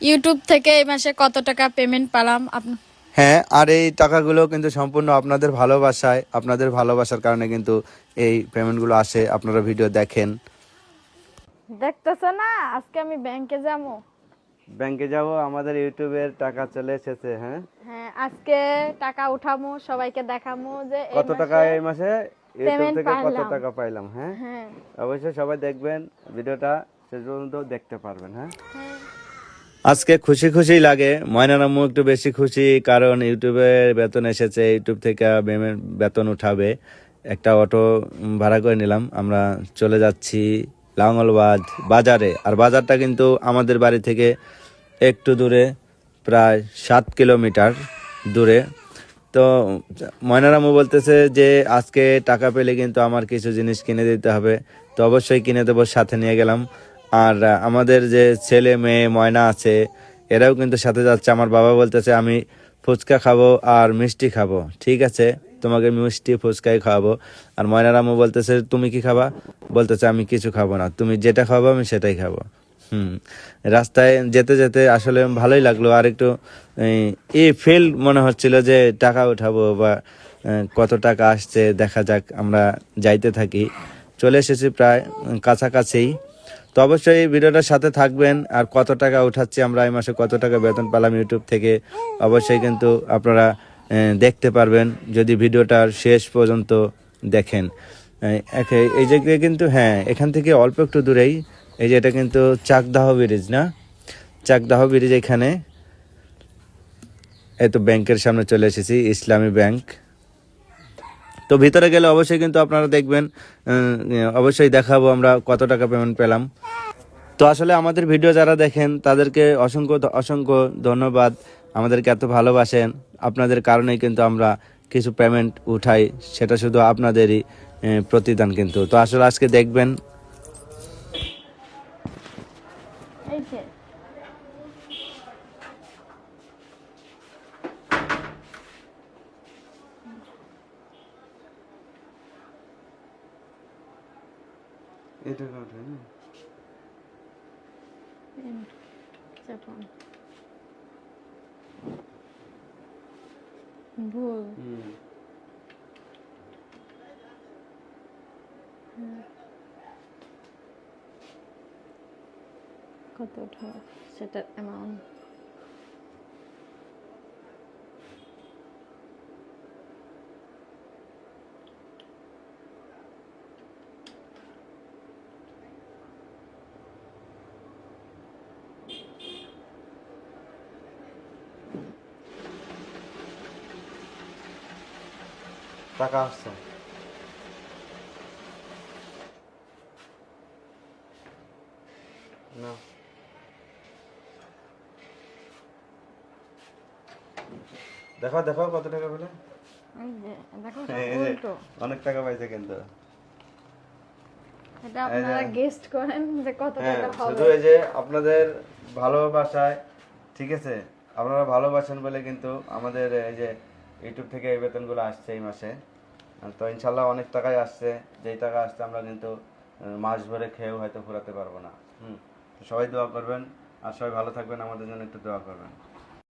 YouTube থেকে এই মাসে কত টাকা পেমেন্ট পেলাম? হ্যাঁ আর এই টাকাগুলো কিন্তু সম্পূর্ণ আপনাদের ভালোবাসায় আপনাদের ভালোবাসার কারণে কিন্তু এই পেমেন্টগুলো আসে আপনারা ভিডিও দেখেন। দেখতেছ না? আজকে আমি ব্যাংকে যাব। ব্যাংকে যাব আমাদের ইউটিউবের টাকা চলে এসেছে হ্যাঁ? হ্যাঁ আজকে টাকা উঠামো সবাইকে দেখামু যে কত টাকা এই মাসে? ইউটিউব থেকে কত টাকা পাইলাম হ্যাঁ? হ্যাঁ। অবশ্যই সবাই দেখবেন ভিডিওটা শেষ পর্যন্ত দেখতে পারবেন হ্যাঁ? হ্যাঁ। আজকে খুশি খুশি লাগে। ময়নার আম্মু একটু বেশি খুশি, কারণ ইউটিউবে বেতন এসেছে, ইউটিউব থেকে বেতন উঠাবে। একটা অটো ভাড়া করে নিলাম, আমরা চলে যাচ্ছি লাঙ্গলবাদ বাজারে। আর বাজারটা কিন্তু আমাদের বাড়ি থেকে একটু দূরে, প্রায় সাত কিলোমিটার দূরে। তো ময়নার আম্মু বলতেছে যে, আজকে টাকা পেলে কিন্তু আমার কিছু জিনিস কিনে দিতে হবে। তো অবশ্যই কিনে দেবো, সাথে নিয়ে গেলাম। আর আমাদের যে ছেলে মেয়ে ময়না আছে, এরাও কিন্তু সাথে যাচ্ছে। আমার বাবা বলতেছে, আমি ফুচকা খাব আর মিষ্টি খাব। ঠিক আছে, তোমাকে মিষ্টি ফুচকাই খাওয়াবো। আর ময়নার আম্মু বলতেছে, তুমি কি খাবা? বলতেছে, আমি কিছু খাব না। তুমি যেটা খাব আমি সেটাই খাব। হুম, রাস্তায় যেতে যেতে আসলে ভালোই লাগল। আর একটু, এই ফিল মনে হচ্ছিল যে টাকা উঠাবো বা কত টাকা আসছে, দেখা যাক, আমরা যাইতে থাকি। চলে এসেছি প্রায়, কাছাকাছি। তো অবশ্যই ভিডিওটার সাথে থাকবেন। আর কত টাকা উঠাচ্ছি আমরা এই মাসে, কত টাকা বেতন পেলাম ইউটিউব থেকে, অবশ্যই কিন্তু আপনারা দেখতে পারবেন। যদি ভিডিওটার শেষ পর্যন্ত দেখেন। এই জায়গায় কিন্তু হ্যাঁ এখান থেকে অল্প একটু দূরেই, এই যে এটা কিন্তু চাকদাহ ব্রিজ না? চাকদাহ ব্রিজ এখানে এই তো ব্যাংকের সামনে চলে এসেছি, ইসলামী ব্যাংক। তো ভিতরে গেলে অবশ্যই কিন্তু আপনারা দেখবেন অবশ্যই দেখাবো আমরা কত টাকা পেমেন্ট পেলাম। তো আসলে আমাদের ভিডিও যারা দেখেন, তাদেরকে অসংখ্য অসংখ্য ধন্যবাদ। আমাদেরকে এত ভালোবাসেন। আপনাদের কারণেই কিন্তু আমরা কিছু পেমেন্ট উঠাই, সেটা শুধু আপনাদেরই প্রতিদান কিন্তু। তো আসলে আজকে দেখবেন এই যে চাপান। ভুল কত ওঠা সেটার অ্যামাউন্ট টাকা আসছে। না। দেখো দেখো কত টাকা পেলে। অনেক টাকা পাইছে কিন্তু। এটা আপনারা গেস্ট করেন যে কত হ্যাঁ শুধু এই যে আপনাদের ভালোবাসায় ঠিক আছে? আপনারা ভালোবাসেন বলে কিন্তু আমাদের এই যে ইউটিউব থেকে এই বেতনগুলো আসছে এই মাসে। তো ইনশাল্লাহ অনেক টাকাই আসছে। যেই টাকা আসছে আমরা কিন্তু মাস ভরে খেয়েও হয়তো ফুরাতে পারব না। হুম সবাই দোয়া করবেন, আর সবাই ভালো থাকবেন, আমাদের জন্য একটু দোয়া করবেন।